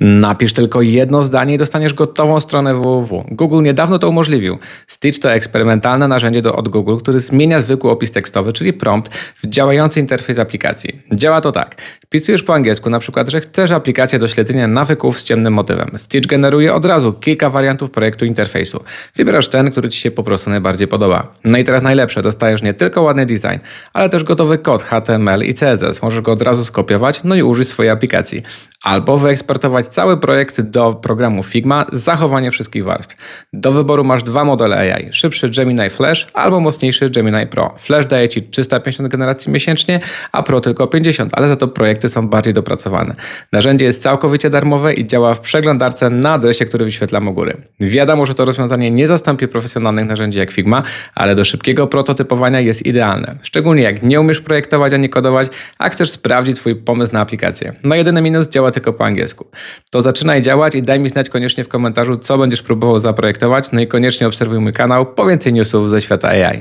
Napisz tylko jedno zdanie i dostaniesz gotową stronę www. Google niedawno to umożliwił. Stitch to eksperymentalne narzędzie do, od Google, który zmienia zwykły opis tekstowy, czyli prompt, w działający interfejs aplikacji. Działa to tak. Wpisujesz po angielsku na przykład, że chcesz aplikację do śledzenia nawyków z ciemnym motywem. Stitch generuje od razu kilka wariantów projektu interfejsu. Wybierasz ten, który Ci się po prostu najbardziej podoba. No i teraz najlepsze, dostajesz nie tylko ładny design, ale też gotowy kod HTML i CSS. Możesz go od razu skopiować, no i użyć swojej aplikacji. Albo wyeksportować cały projekt do programu Figma z zachowaniem wszystkich warstw. Do wyboru masz dwa modele AI. Szybszy Gemini Flash albo mocniejszy Gemini Pro. Flash daje Ci 350 generacji miesięcznie, a Pro tylko 50, ale za to projekty są bardziej dopracowane. Narzędzie jest całkowicie darmowe i działa w przeglądarce na adresie, który wyświetlam u góry. Wiadomo, że to rozwiązanie nie zastąpi profesjonalnych narzędzi jak Figma, ale do szybkiego prototypowania jest idealne. Szczególnie jak nie umiesz projektować ani kodować, a chcesz sprawdzić Twój pomysł na aplikację. No jedyny minus działa tylko po angielsku. To zaczynaj działać i daj mi znać koniecznie w komentarzu, co będziesz próbował zaprojektować, no i koniecznie obserwuj mój kanał po więcej newsów ze świata AI.